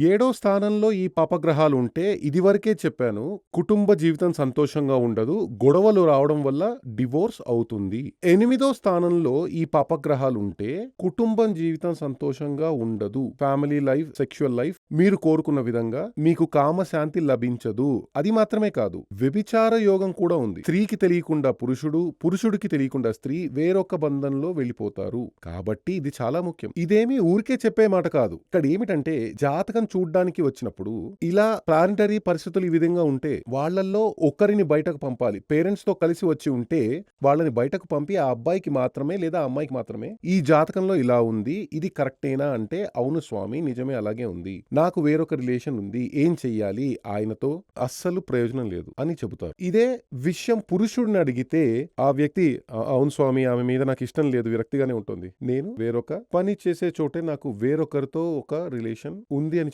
ఏడో స్థానంలో ఈ పాపగ్రహాలు ఉంటే ఇదివరకే చెప్పాను కుటుంబ జీవితం సంతోషంగా ఉండదు గొడవలు రావడం వల్ల డివోర్స్ అవుతుంది. ఎనిమిదో స్థానంలో ఈ పాపగ్రహాలు ఉంటే కుటుంబం జీవితం సంతోషంగా ఉండదు. ఫ్యామిలీ లైఫ్ సెక్షువల్ లైఫ్ మీరు కోరుకున్న విధంగా మీకు కామశాంతి లభించదు. అది మాత్రమే కాదు వ్యభిచార యోగం కూడా ఉంది. స్త్రీకి తెలియకుండా పురుషుడు పురుషుడికి తెలియకుండా స్త్రీ వేరొక బంధంలో వెళ్ళిపోతారు. కాబట్టి ఇది చాలా ముఖ్యం. ఇదేమి ఊరికే చెప్పే మాట కాదు. ఇక్కడ ఏమిటంటే జాతకం చూడ్డానికి వచ్చినప్పుడు ఇలా ప్లానిటరీ పరిస్థితులు ఈ విధంగా ఉంటే వాళ్ళల్లో ఒకరిని బయటకు పంపాలి. పేరెంట్స్తో కలిసి వచ్చి ఉంటే వాళ్ళని బయటకు పంపి ఆ అబ్బాయికి మాత్రమే లేదా అమ్మాయికి మాత్రమే ఈ జాతకంలో ఇలా ఉంది ఇది కరెక్టేనా అంటే అవును స్వామి నిజమే అలాగే ఉంది. నాకు వేరొక రిలేషన్ ఉంది ఏం చెయ్యాలి? ఆయనతో అస్సలు ప్రయోజనం లేదు అని చెబుతారు. ఇదే విషయం పురుషుడిని అడిగితే ఆ వ్యక్తి అవును స్వామి ఆమె మీద నాకు ఇష్టం లేదు విరక్తిగానే ఉంటుంది. నేను వేరొక పని చేసే చోటే నాకు వేరొకరితో ఒక రిలేషన్ ఉంది అని